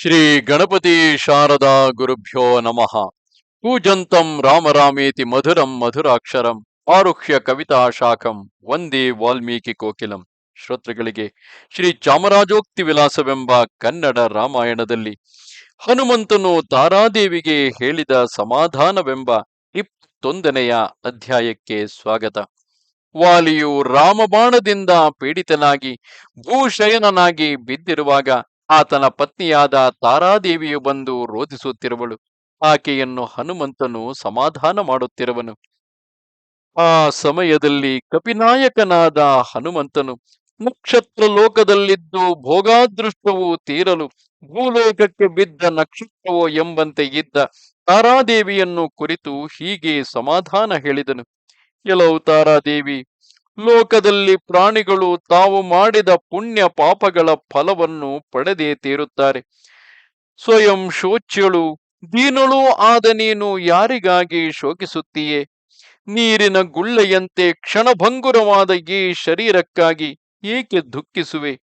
ಶ್ರೀ ಗಣಪತಿ ಶಾರದಾ ಗುರುಭ್ಯೋ ನಮಃ. ಪೂಜಂತಂ ರಾಮರಾಮೇತಿ ಮಧುರಂ ಮಧುರಾಕ್ಷರಂ ಆರುಹ್ಯ ಕವಿತಾ ಶಾಖಂ ವಂದೇ ವಾಲ್ಮೀಕಿ ಕೋಕಿಲಂ. ಶ್ರೋತೃಗಳಿಗೆ ಶ್ರೀ ಚಾಮರಾಜೋಕ್ತಿ ವಿಲಾಸವೆಂಬ ಕನ್ನಡ ರಾಮಾಯಣದಲ್ಲಿ ಹನುಮಂತನು ತಾರಾದೇವಿಗೆ ಹೇಳಿದ ಸಮಾಧಾನವೆಂಬ ಇಪ್ಪತ್ತೊಂದನೆಯ ಅಧ್ಯಾಯಕ್ಕೆ ಸ್ವಾಗತ. ವಾಲಿಯು ರಾಮಬಾಣದಿಂದ ಪೀಡಿತನಾಗಿ ಭೂಶಯನನಾಗಿ ಬಿದ್ದಿರುವಾಗ ಆತನ ಪತ್ನಿಯಾದ ತಾರಾದೇವಿಯು ಬಂದು ರೋಧಿಸುತ್ತಿರುವಳು. ಆಕೆಯನ್ನು ಹನುಮಂತನು ಸಮಾಧಾನ ಮಾಡುತ್ತಿರುವನು. ಆ ಸಮಯದಲ್ಲಿ ಕಪಿನಾಯಕನಾದ ಹನುಮಂತನು, ನಕ್ಷತ್ರ ಲೋಕದಲ್ಲಿದ್ದು ಭೋಗಾದೃಷ್ಟವು ತೀರಲು ಭೂಲೋಕಕ್ಕೆ ಬಿದ್ದ ನಕ್ಷತ್ರವೋ ಎಂಬಂತೆ ಇದ್ದ ತಾರಾದೇವಿಯನ್ನು ಕುರಿತು ಹೀಗೆ ಸಮಾಧಾನ ಹೇಳಿದನು. ಕೆಲವು ತಾರಾದೇವಿ ಲೋಕದಲ್ಲಿ ಪ್ರಾಣಿಗಳು ತಾವು ಮಾಡಿದ ಪುಣ್ಯ ಪಾಪಗಳ ಫಲವನ್ನು ಪಡೆದೇ ತೀರುತ್ತಾರೆ. ಸ್ವಯಂ ಶೋಚ್ಯಳು, ದೀನಳು ಆದ ನೀನು ಯಾರಿಗಾಗಿ ಶೋಕಿಸುತ್ತೀಯೇ? ನೀರಿನ ಗುಳ್ಳೆಯಂತೆ ಕ್ಷಣಭಂಗುರವಾದ ಈ ಶರೀರಕ್ಕಾಗಿ ಏಕೆ ದುಃಖಿಸುವೆ?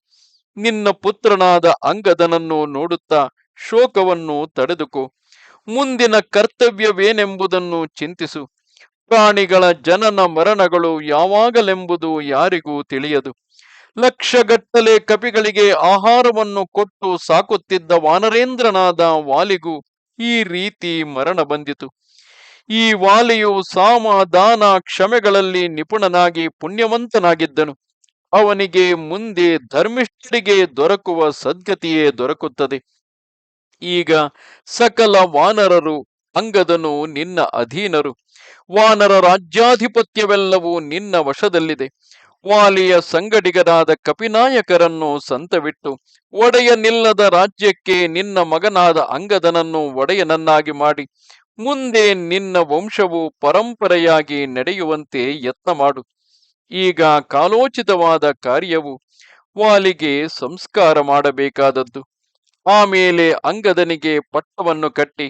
ನಿನ್ನ ಪುತ್ರನಾದ ಅಂಗದನನ್ನು ನೋಡುತ್ತಾ ಶೋಕವನ್ನು ತಡೆದುಕೋ. ಮುಂದಿನ ಕರ್ತವ್ಯವೇನೆಂಬುದನ್ನು ಚಿಂತಿಸು. ಪ್ರಾಣಿಗಳ ಜನನ ಮರಣಗಳು ಯಾವಾಗಲೆಂಬುದು ಯಾರಿಗೂ ತಿಳಿಯದು. ಲಕ್ಷಗಟ್ಟಲೆ ಕಪಿಗಳಿಗೆ ಆಹಾರವನ್ನು ಕೊಟ್ಟು ಸಾಕುತ್ತಿದ್ದ ವಾನರೇಂದ್ರನಾದ ವಾಲಿಗೂ ಈ ರೀತಿ ಮರಣ ಬಂದಿತು. ಈ ವಾಲಿಯು ಸಾಮ ಕ್ಷಮೆಗಳಲ್ಲಿ ನಿಪುಣನಾಗಿ ಪುಣ್ಯವಂತನಾಗಿದ್ದನು. ಅವನಿಗೆ ಮುಂದೆ ಧರ್ಮಿಷ್ಠರಿಗೆ ದೊರಕುವ ಸದ್ಗತಿಯೇ ದೊರಕುತ್ತದೆ. ಈಗ ಸಕಲ ವಾನರರು ಅಂಗದನು ನಿನ್ನ ಅಧೀನರು. ವಾನರ ರಾಜ್ಯಾಧಿಪತ್ಯವೆಲ್ಲವೂ ನಿನ್ನ ವಶದಲ್ಲಿದೆ. ವಾಲಿಯ ಸಂಗಡಿಗರಾದ ಕಪಿನಾಯಕರನ್ನು ಸಂತವಿಟ್ಟು ಒಡೆಯನಿಲ್ಲದ ರಾಜ್ಯಕ್ಕೆ ನಿನ್ನ ಮಗನಾದ ಅಂಗದನನ್ನು ಒಡೆಯನನ್ನಾಗಿ ಮಾಡಿ, ಮುಂದೆ ನಿನ್ನ ವಂಶವು ಪರಂಪರೆಯಾಗಿ ನಡೆಯುವಂತೆ ಯತ್ನ ಮಾಡು. ಈಗ ಕಾಲೋಚಿತವಾದ ಕಾರ್ಯವು ವಾಲಿಗೆ ಸಂಸ್ಕಾರ ಮಾಡಬೇಕಾದದ್ದು. ಆಮೇಲೆ ಅಂಗದನಿಗೆ ಪಟ್ಟವನ್ನು ಕಟ್ಟಿ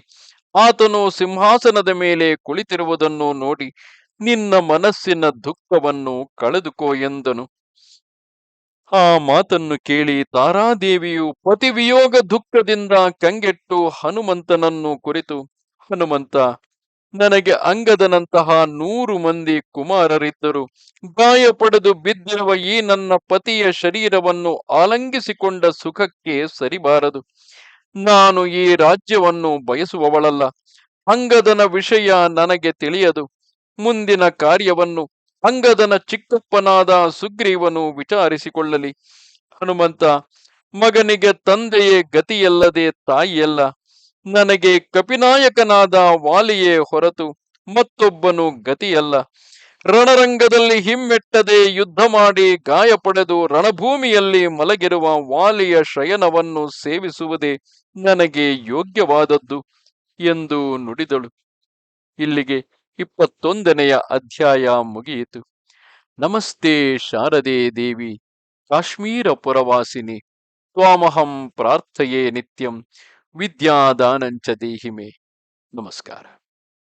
ಆತನು ಸಿಂಹಾಸನದ ಮೇಲೆ ಕುಳಿತಿರುವುದನ್ನು ನೋಡಿ ನಿನ್ನ ಮನಸ್ಸಿನ ದುಃಖವನ್ನು ಕಳೆದುಕೋ ಎಂದನು. ಆ ಮಾತನ್ನು ಕೇಳಿ ತಾರಾದೇವಿಯು ಪತಿವಿಯೋಗ ದುಃಖದಿಂದ ಕಂಗೆಟ್ಟು ಹನುಮಂತನನ್ನು ಕುರಿತು, ಹನುಮಂತ, ನನಗೆ ಅಂಗದನಂತಹ ನೂರು ಮಂದಿ ಕುಮಾರರಿದ್ದರು. ಗಾಯ ಪಡೆದು ಬಿದ್ದಿರುವ ಈ ನನ್ನ ಪತಿಯ ಶರೀರವನ್ನು ಆಲಂಗಿಸಿಕೊಂಡ ಸುಖಕ್ಕೆ ಸರಿಬಾರದು. ನಾನು ಈ ರಾಜ್ಯವನ್ನು ಬಯಸುವವಳಲ್ಲ. ಅಂಗದನ ವಿಷಯ ನನಗೆ ತಿಳಿಯದು. ಮುಂದಿನ ಕಾರ್ಯವನ್ನು ಅಂಗದನ ಚಿಕ್ಕಪ್ಪನಾದ ಸುಗ್ರೀವನು ವಿಚಾರಿಸಿಕೊಳ್ಳಲಿ. ಹನುಮಂತ, ಮಗನಿಗೆ ತಂದೆಯೇ ಗತಿಯಲ್ಲದೆ ತಾಯಿಯಲ್ಲ. ನನಗೆ ಕಪಿನಾಯಕನಾದ ವಾಲಿಯೇ ಹೊರತು ಮತ್ತೊಬ್ಬನು ಗತಿಯಲ್ಲ. ರಣರಂಗದಲ್ಲಿ ಹಿಮ್ಮೆಟ್ಟದೆ ಯುದ್ಧ ಮಾಡಿ ಗಾಯ ಪಡೆದು ರಣಭೂಮಿಯಲ್ಲಿ ಮಲಗಿರುವ ವಾಲಿಯ ಶಯನವನ್ನು ಸೇವಿಸುವುದೇ ನನಗೆ ಯೋಗ್ಯವಾದದ್ದು ಎಂದು ನುಡಿದಳು. ಇಲ್ಲಿಗೆ ಇಪ್ಪತ್ತೊಂದನೆಯ ಅಧ್ಯಾಯ ಮುಗಿಯಿತು. ನಮಸ್ತೆ ಶಾರದೆ ದೇವಿ, ಕಾಶ್ಮೀರ ಪುರವಾಸಿನಿ, ತ್ವಾಮಹಂ ಪ್ರಾರ್ಥೆಯೇ ನಿತ್ಯಂ, ವಿದ್ಯಾದಾನಂಚ ದೇಹಿಮೆ. ನಮಸ್ಕಾರ.